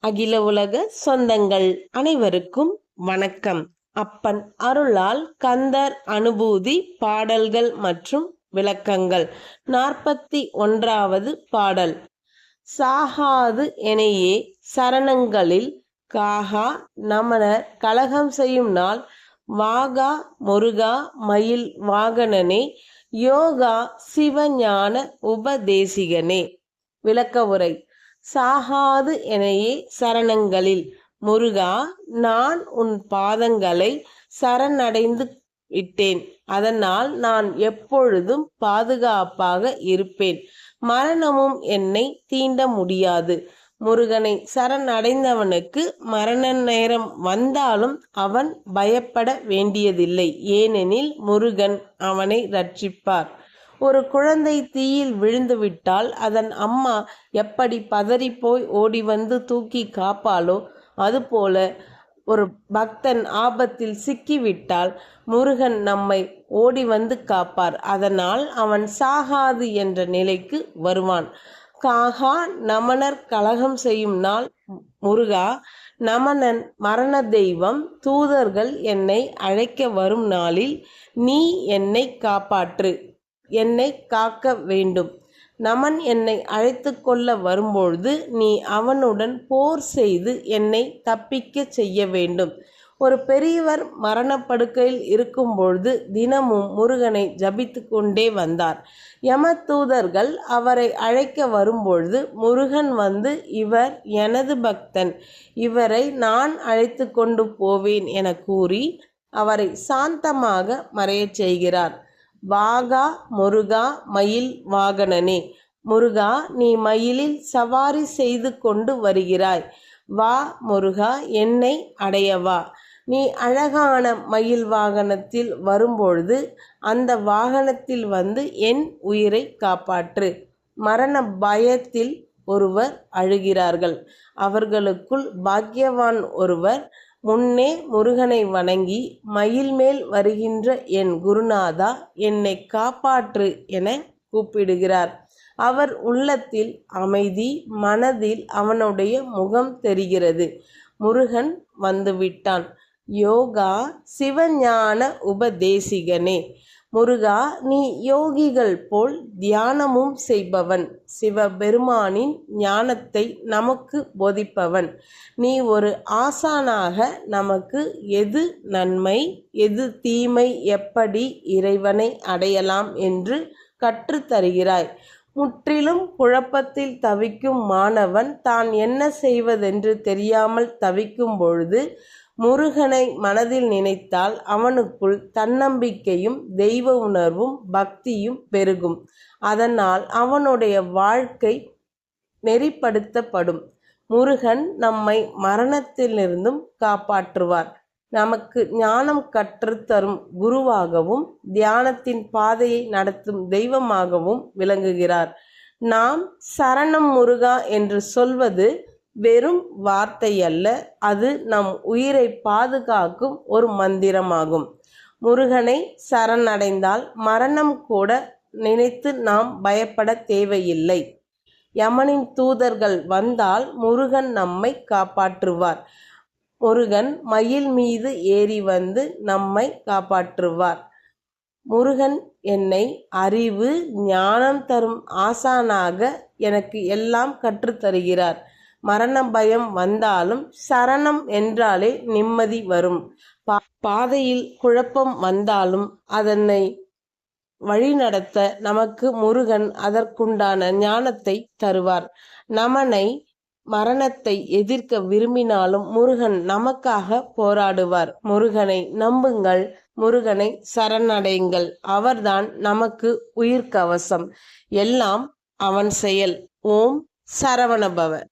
அகில உலக சொந்தங்கள் அனைவருக்கும் வணக்கம். அப்பன் அருளால் கந்தர் அனுபூதி பாடல்கள் மற்றும் விளக்கங்கள். நாற்பத்தி ஒன்றாவது பாடல். சாகாது எனையே சரணங்களில் காகா நமனர் கலகம் செய்யும் நாள். வாகா முருகா மயில் வாகனனே யோகா சிவஞான உபதேசிகனே. விளக்க உரை. சாகாது எனையே சரணங்களில். முருகா நான் உன் பாதங்களை சரணடைந்து விட்டேன் அதனால் நான் எப்பொழுதும் பாதுகாப்பாக இருப்பேன். மரணமும் என்னை தீண்ட முடியாது. முருகனை சரணடைந்தவனுக்கு மரண நேரம் வந்தாலும் அவன் பயப்பட வேண்டியதில்லை. ஏனெனில் முருகன் அவனை ரட்சிப்பார். ஒரு குழந்தை தீயில் விழுந்துவிட்டால் அதன் அம்மா எப்படி பதறிப்போய் ஓடி வந்து தூக்கி காப்பாளோ அதுபோல ஒரு பக்தன் ஆபத்தில் சிக்கிவிட்டால் முருகன் நம்மை ஓடி வந்து காப்பார். அதனால் அவன் சாகாது என்ற நிலைக்கு வருவான். காகா நமனர் கலகம் செய்யும் நாள் முருகா நமனன் மரண தெய்வம் தூதர்கள் என்னை அழைக்க வரும் நாளில் நீ என்னை காப்பாற்று. என்னை காக்க வேண்டும். நமன் என்னை அழைத்து கொள்ள வரும்பொழுது நீ அவனுடன் போர் செய்து என்னை தப்பிக்க செய்ய வேண்டும். ஒரு பெரியவர் மரணப்படுக்கையில் இருக்கும்பொழுது தினமும் முருகனை ஜபித்து கொண்டே வந்தார். யம தூதர்கள் அவரை அழைக்க வரும்பொழுது முருகன் வந்து இவர் எனது பக்தன் இவரை நான் அழைத்து கொண்டு போவேன் என கூறி அவரை சாந்தமாக மறையச் செய்கிறார். வாகா முருகா மயில் வாகனனே. முருகா நீ மயிலில் சவாரி செய்து கொண்டு வருகிறாய். வா முருகா என்னை அடையவா நீ அழகான மயில் வாகனத்தில் வரும்பொழுது அந்த வாகனத்தில் வந்து என் உயிரை காப்பாற்று. மரண பயத்தில் ஒருவர் அழுகிறார்கள். அவர்களுக்குள் பாக்கியவான் ஒருவர் முன்னே முருகனை வணங்கி மயில் மேல் வருகின்ற என் குருநாதா என்னை காப்பாற்று என கூப்பிடுகிறார். அவர் உள்ளத்தில் அமைதி மனதில் அவனுடைய முகம் தெரிகிறது. முருகன் வந்துவிட்டான். யோகா சிவஞான உபதேசிகனே. முருகா நீ யோகிகள் போல் தியானமும் செய்பவன். சிவபெருமானின் ஞானத்தை நமக்கு போதிப்பவன். நீ ஒரு ஆசானாக நமக்கு எது நன்மை எது தீமை எப்படி இறைவனை அடையலாம் என்று கற்றுத்தருகிறாய் முற்றிலும் குழப்பத்தில் தவிக்கும் மாணவன் தான் என்ன செய்வதென்று தெரியாமல் தவிக்கும் பொழுது முருகனை மனதில் நினைத்தால் அவனுக்குள் தன்னம்பிக்கையும் தெய்வ உணர்வும் பக்தியும் பெருகும். அதனால் அவனுடைய வாழ்க்கை நெறிப்படுத்தப்படும். முருகன் நம்மை மரணத்திலிருந்தும் காப்பாற்றுவார். நமக்கு ஞானம் கற்றுத்தரும் குருவாகவும் தியானத்தின் பாதையை நடத்தும் தெய்வமாகவும் விளங்குகிறார். நாம் சரணம் முருகா என்று சொல்வது வெறும் வார்த்தை அல்ல அது நம் உயிரை பாதுகாக்கும் ஒரு மந்திரமாகும். முருகனை சரணடைந்தால் மரணம் கூட நினைத்து நாம் பயப்பட தேவையில்லை. யமனின் தூதர்கள் வந்தால் முருகன் நம்மை காப்பாற்றுவார். முருகன் மயில் மீது ஏறி வந்து நம்மை காப்பாற்றுவார். முருகன் என்னை அறிவு ஞானம் தரும் ஆசானாக எனக்கு எல்லாம் கற்றுத்தருகிறார். மரண பயம் வந்தாலும் சரணம் என்றாலே நிம்மதி வரும். பா பாதையில் குழப்பம் வந்தாலும் அதனை வழிநடத்த நமக்கு முருகன் அதற்குண்டான ஞானத்தை தருவார். நமனை மரணத்தை எதிர்க்க விரும்பினாலும் முருகன் நமக்காக போராடுவார். முருகனை நம்புங்கள் முருகனை சரணடையுங்கள். அவர்தான் நமக்கு உயிர்கவசம் எல்லாம் அவன் செயல். ஓம் சரவணபவ.